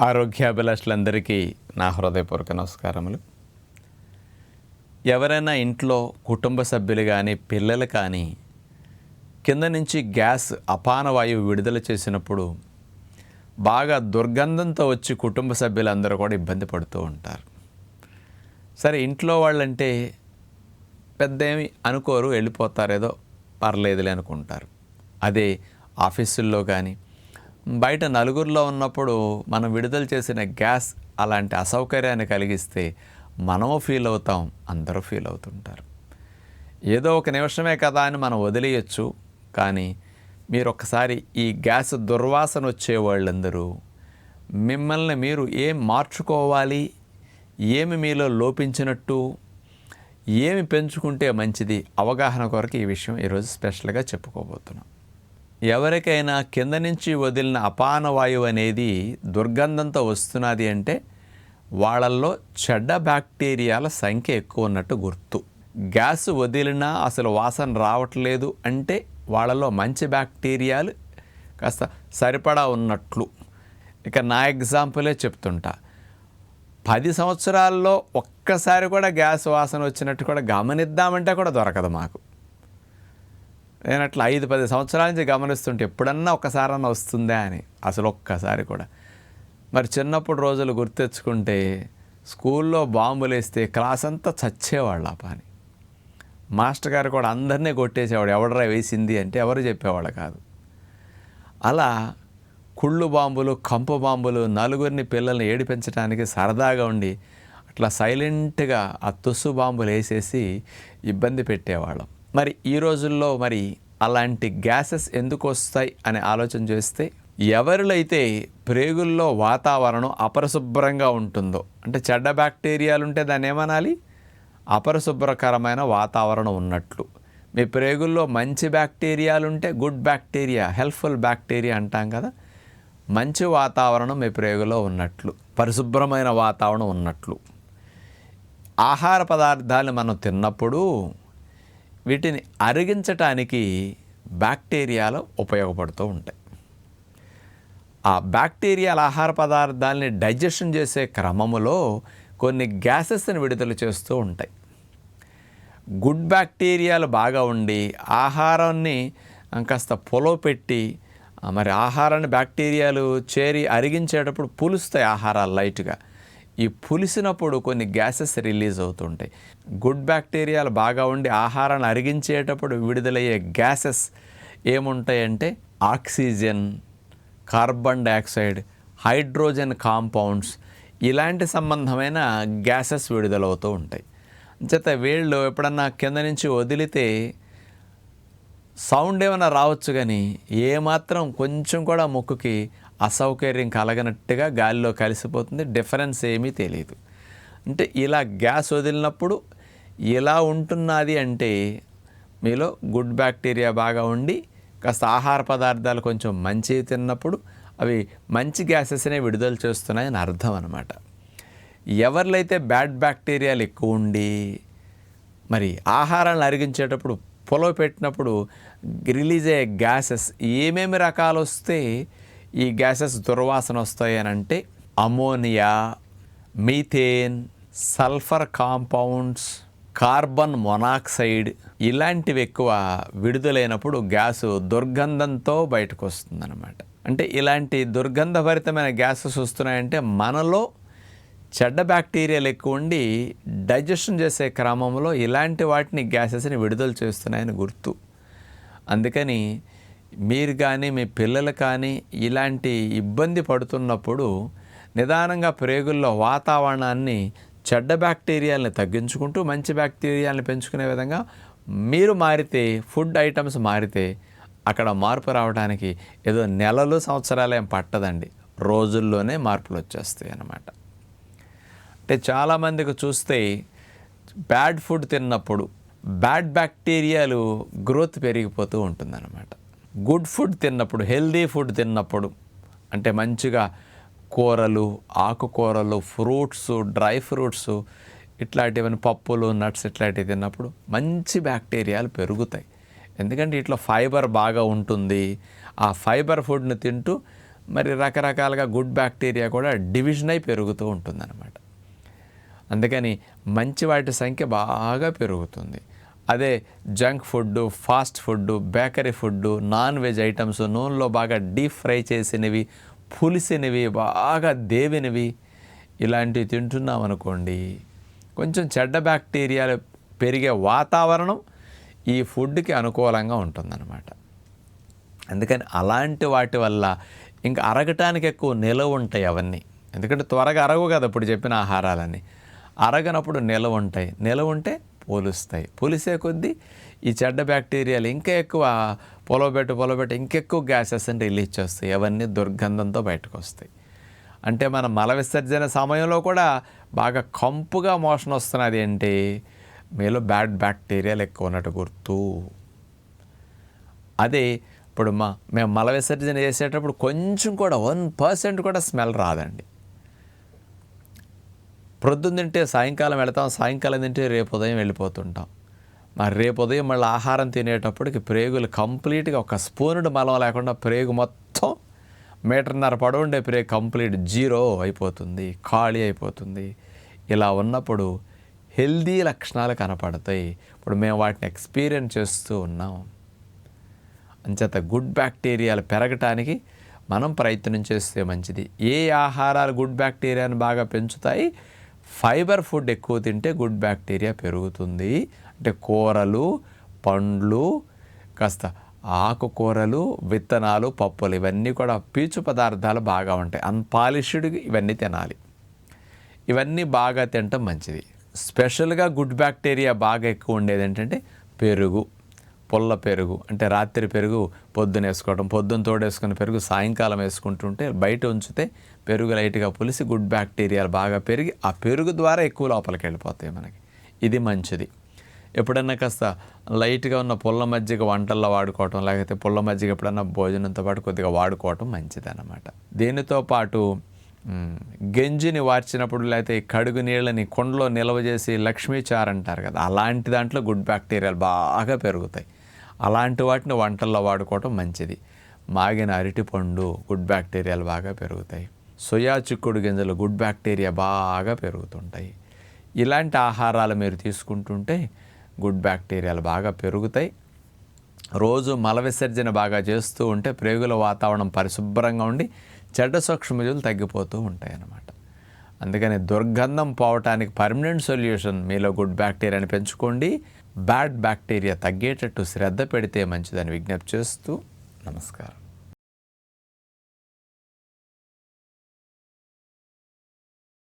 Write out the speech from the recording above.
ఆరోగ్యాభిలాషులందరికీ నా హృదయపూర్వక నమస్కారములు. ఎవరైనా ఇంట్లో కుటుంబ సభ్యులు కానీ పిల్లలు కానీ కింద నుంచి గ్యాస్ అపాన వాయువు విడుదల చేసినప్పుడు బాగా దుర్గంధంతో వచ్చి కుటుంబ సభ్యులందరూ కూడా ఇబ్బంది పడుతూ ఉంటారు. సరే ఇంట్లో వాళ్ళంటే పెద్ద ఏమి అనుకోరు వెళ్ళిపోతారేదో పర్లేదులే అనుకుంటారు. అదే ఆఫీసుల్లో కానీ బయట నలుగురిలో ఉన్నప్పుడు మనం విడుదల చేసిన గ్యాస్ అలాంటి అసౌకర్యాన్ని కలిగిస్తే మనము ఫీల్ అవుతాం అందరూ ఫీల్ అవుతుంటారు. ఏదో ఒక నిమిషమే కదా అని మనం వదిలేయచ్చు కానీ మీరు ఒక్కసారి ఈ గ్యాస్ దుర్వాసన వచ్చే వాళ్ళందరూ మిమ్మల్ని మీరు ఏం మార్చుకోవాలి ఏమి మీలో లోపించినట్టు ఏమి పెంచుకుంటే మంచిది అవగాహన కొరకు ఈ విషయం ఈరోజు స్పెషల్గా చెప్పుకోబోతున్నాం. ఎవరికైనా కింద నుంచి వదిలిన అపాన వాయువు అనేది దుర్గంధంతో వస్తున్నది అంటే వాళ్ళల్లో చెడ్డ బ్యాక్టీరియాల సంఖ్య ఎక్కువ ఉన్నట్టు గుర్తు. గ్యాస్ వదిలినా అసలు వాసన రావట్లేదు అంటే వాళ్ళలో మంచి బ్యాక్టీరియాలు కాస్త సరిపడా ఉన్నట్లు. ఇక నా ఎగ్జాంపులే చెప్తుంటా. పది సంవత్సరాల్లో ఒక్కసారి కూడా గ్యాస్ వాసన వచ్చినట్టు కూడా గమనిద్దామంటే కూడా దొరకదు మాకు. నేను అట్లా ఐదు పది సంవత్సరాల నుంచి గమనిస్తుంటే ఎప్పుడన్నా ఒక్కసారన్నా వస్తుందా అని అసలు ఒక్కసారి కూడా. మరి చిన్నప్పుడు రోజులు గుర్తెచ్చుకుంటే స్కూల్లో బాంబులు వేస్తే క్లాస్ అంతా చచ్చేవాళ్ళు ఆ పని. మాస్టర్ గారు కూడా అందరినీ కొట్టేసేవాడు ఎవడరా వేసింది? అంటే ఎవరు చెప్పేవాడు కాదు. అలా కుళ్ళు బాంబులు కంపు బాంబులు నలుగురిని పిల్లల్ని ఏడిపించడానికి సరదాగా ఉండి అట్లా సైలెంట్గా ఆ తుస్సు బాంబులు వేసేసి ఇబ్బంది పెట్టేవాళ్ళం. మరి ఈ రోజుల్లో మరి అలాంటి గ్యాసెస్ ఎందుకు వస్తాయి అనే ఆలోచన చేస్తే ఎవరిలో అయితే ప్రేగుల్లో వాతావరణం అపరిశుభ్రంగా ఉంటుందో అంటే చెడ్డ బ్యాక్టీరియాలు ఉంటే దాన్ని ఏమనాలి? అపరిశుభ్రకరమైన వాతావరణం ఉన్నట్లు. మీ ప్రేగుల్లో మంచి బ్యాక్టీరియాలు ఉంటే గుడ్ బ్యాక్టీరియా హెల్ప్ఫుల్ బ్యాక్టీరియా అంటాం కదా మంచి వాతావరణం మీ ప్రేగులో ఉన్నట్లు పరిశుభ్రమైన వాతావరణం ఉన్నట్లు. ఆహార పదార్థాలు మనం తిన్నప్పుడు వీటిని అరిగించటానికి బ్యాక్టీరియాలు ఉపయోగపడుతూ ఉంటాయి. ఆ బ్యాక్టీరియాల ఆహార పదార్థాలని డైజెషన్ చేసే క్రమములో కొన్ని గ్యాసెస్ని విడుదల చేస్తూ ఉంటాయి. గుడ్ బ్యాక్టీరియాలు బాగా ఉండి ఆహారాన్ని కాస్త పొలో పెట్టి మరి ఆహారాన్ని బ్యాక్టీరియాలు చేరి అరిగించేటప్పుడు పులుస్తాయి ఆహారాలు లైట్గా. ఈ పులిసినప్పుడు కొన్ని గ్యాసెస్ రిలీజ్ అవుతుంటాయి. గుడ్ బ్యాక్టీరియాలు బాగా ఉండి ఆహారాన్ని అరిగించేటప్పుడు విడుదలయ్యే gases ఏముంటాయంటే oxygen carbon dioxide hydrogen compounds ఇలాంటి సంబంధమైన గ్యాసెస్ విడుదలవుతూ ఉంటాయి. చేత వీళ్ళు ఎప్పుడన్నా కింద నుంచి వదిలితే సౌండ్ ఏమైనా రావచ్చు కానీ ఏమాత్రం కొంచెం కూడా ముక్కుకి అసౌకర్యం కలగనట్టుగా గాలిలో కలిసిపోతుంది. డిఫరెన్స్ ఏమీ తెలియదు అంటే ఇలా గ్యాస్ వదిలినప్పుడు ఇలా ఉంటున్నది అంటే మీలో గుడ్ బ్యాక్టీరియా బాగా ఉండి కాస్త ఆహార పదార్థాలు కొంచెం మంచివి తిన్నప్పుడు అవి మంచి గ్యాసెస్నే విడుదల చేస్తున్నాయని అర్థం అనమాట ఎవరిలో అయితే బ్యాడ్ బ్యాక్టీరియాలు ఎక్కువ ఉండి మరి ఆహారాన్ని అరిగించేటప్పుడు పొలవ పెట్టినప్పుడు రిలీజ్ అయ్యే గ్యాసెస్ ఏమేమి రకాలు వస్తే ఈ గ్యాసెస్ దుర్వాసన వస్తాయి అని అంటే ammonia methane sulphur compounds carbon monoxide ఇలాంటివి ఎక్కువ విడుదలైనప్పుడు గ్యాసు దుర్గంధంతో బయటకు వస్తుందన్నమాట అంటే ఇలాంటి దుర్గంధభరితమైన గ్యాసెస్ వస్తున్నాయంటే మనలో చెడ్డ బ్యాక్టీరియాలు ఎక్కువ ఉండి డైజెషన్ చేసే క్రమంలో ఇలాంటి వాటిని గ్యాసెస్ని విడుదల చేస్తున్నాయని గుర్తు. అందుకని మీరు కానీ మీ పిల్లలు కానీ ఇలాంటి ఇబ్బంది పడుతున్నప్పుడు నిదానంగా ప్రేగుల్లో వాతావరణాన్ని చెడ్డ బ్యాక్టీరియాలని తగ్గించుకుంటూ మంచి బ్యాక్టీరియాలను పెంచుకునే విధంగా మీరు మారితే ఫుడ్ ఐటమ్స్ మారితే అక్కడ మార్పు రావడానికి ఏదో నెలలు సంవత్సరాలు ఏం పట్టదండి. రోజుల్లోనే మార్పులు వచ్చేస్తాయి అన్నమాట. అంటే చాలామందికి చూస్తే బ్యాడ్ ఫుడ్ తిన్నప్పుడు బ్యాడ్ బ్యాక్టీరియాలు గ్రోత్ పెరిగిపోతూ ఉంటుందన్నమాట. గుడ్ ఫుడ్ తిన్నప్పుడు హెల్దీ ఫుడ్ తిన్నప్పుడు అంటే మంచిగా కూరలు ఆకుకూరలు ఫ్రూట్స్ డ్రై ఫ్రూట్స్ ఇట్లాంటివన్నీ పప్పులు నట్స్ ఇట్లాంటివి తిన్నప్పుడు మంచి బ్యాక్టీరియాలు పెరుగుతాయి. ఎందుకంటే ఇట్లా ఫైబర్ బాగా ఉంటుంది. ఆ ఫైబర్ ఫుడ్ని తింటూ మరి రకరకాలుగా గుడ్ బ్యాక్టీరియా కూడా డివిజన్ అయి పెరుగుతూ ఉంటుందన్నమాట. అందుకని మంచి వాటి సంఖ్య బాగా పెరుగుతుంది. అదే junk food fast food bakery food non veg items నూనెలో బాగా డీప్ ఫ్రై చేసినవి పులిసినవి బాగా దేవినవి ఇలాంటివి తింటున్నాం అనుకోండి కొంచెం చెడ్డ బ్యాక్టీరియాలు పెరిగే వాతావరణం ఈ ఫుడ్కి అనుకూలంగా ఉంటుందన్నమాట. అందుకని అలాంటి వాటి వల్ల ఇంకా అరగటానికి ఎక్కువ నిలవ ఉంటాయి అవన్నీ. ఎందుకంటే త్వరగా అరగవు కదా ఇప్పుడు చెప్పిన ఆహారాలన్నీ. అరగనప్పుడు నిలవ ఉంటాయి. నిలవ ఉంటే పోలుస్తాయి. పోలిసే కొద్దీ ఈ చెడ్డ బ్యాక్టీరియాలు ఇంకా ఎక్కువ పొలబెట్టు పొలబెట్టు ఇంకెక్కువ గ్యాసెస్ని రిలీజ్ చేస్తాయి. అవన్నీ దుర్గంధంతో బయటకు వస్తాయి. అంటే మన మల విసర్జన సమయంలో కూడా బాగా కంపుగా మోషన్ వస్తున్నది ఏంటి? మీలో బ్యాడ్ బ్యాక్టీరియాలు ఎక్కువ ఉన్నట్టు గుర్తు. అదే ఇప్పుడు మా మేము మల విసర్జన చేసేటప్పుడు కొంచెం కూడా వన్ పర్సెంట్ కూడా స్మెల్ రాదండి. ప్రొద్దున తింటే సాయంకాలం వెళతాం సాయంకాలం తింటే రేపు ఉదయం వెళ్ళిపోతుంటాం. మరి రేపు ఉదయం మళ్ళీ ఆహారం తినేటప్పటికి ప్రేగులు కంప్లీట్గా ఒక స్పూనుడు మలం లేకుండా ప్రేగు మొత్తం మీటర్న్నర పడవుండే ఉండే ప్రేగు కంప్లీట్ జీరో అయిపోతుంది ఖాళీ అయిపోతుంది. ఇలా ఉన్నప్పుడు హెల్దీ లక్షణాలు కనపడతాయి. ఇప్పుడు మేము వాటిని ఎక్స్పీరియన్స్ చేస్తూ ఉన్నాం. అంచేత గుడ్ బ్యాక్టీరియాలు పెరగటానికి మనం ప్రయత్నం చేస్తే మంచిది. ఏ ఆహారాలు గుడ్ బ్యాక్టీరియాను బాగా పెంచుతాయి? ఫైబర్ ఫుడ్ ఎక్కువ తింటే గుడ్ బ్యాక్టీరియా పెరుగుతుంది. అంటే కూరలు పండ్లు కాస్త ఆకుకూరలు విత్తనాలు పప్పులు ఇవన్నీ కూడా పీచు పదార్థాలు బాగా ఉంటాయి. అన్పాలిష్డ్ ఇవన్నీ తినాలి. ఇవన్నీ బాగా తినటం మంచిది. స్పెషల్గా గుడ్ బ్యాక్టీరియా బాగా ఎక్కువ ఉండేది ఏంటంటే పెరుగు. పుల్ల పెరుగు అంటే రాత్రి పెరుగు పొద్దున వేసుకోవడం పొద్దున తోడేసుకున్న పెరుగు సాయంకాలం వేసుకుంటుంటే బయట ఉంచితే పెరుగు లైట్గా పులిసి గుడ్ బ్యాక్టీరియాలు బాగా పెరిగి ఆ పెరుగు ద్వారా ఎక్కువ లోపలికి వెళ్ళిపోతాయి మనకి. ఇది మంచిది. ఎప్పుడన్నా కాస్త లైట్గా ఉన్న పుల్ల మజ్జిగ వంటల్లో వాడుకోవటం లేకపోతే పుల్ల మజ్జిగ ఎప్పుడన్నా భోజనంతో పాటు కొద్దిగా వాడుకోవటం మంచిది అన్నమాట దీనితో పాటు గంజిని వార్చినప్పుడు లేకపోతే కడుగు నీళ్ళని కొండలో నిల్వ చేసి లక్ష్మీచార్ అంటారు కదా అలాంటి దాంట్లో గుడ్ బ్యాక్టీరియాలు బాగా పెరుగుతాయి. అలాంటి వాటిని వంటల్లో వాడుకోవటం మంచిది. మాగిన అరటిపండు గుడ్ బ్యాక్టీరియాలు బాగా పెరుగుతాయి. సోయా చిక్కుడు గింజలు గుడ్ బ్యాక్టీరియా బాగా పెరుగుతుంటాయి. ఇలాంటి ఆహారాలు మీరు తీసుకుంటుంటే గుడ్ బ్యాక్టీరియాలు బాగా పెరుగుతాయి. రోజు మల విసర్జన బాగా చేస్తూ ఉంటే ప్రేగుల వాతావరణం పరిశుభ్రంగా ఉండి చెడ్డ సూక్ష్మజులు తగ్గిపోతూ ఉంటాయి అన్నమాట అందుకని దుర్గంధం పోవటానికి పర్మనెంట్ సొల్యూషన్ మీలో గుడ్ బ్యాక్టీరియాని పెంచుకోండి. బ్యాడ్ బ్యాక్టీరియా తగ్గేటట్టు శ్రద్ధ పెడితే మంచిదని విజ్ఞప్తి చేస్తూ నమస్కారం.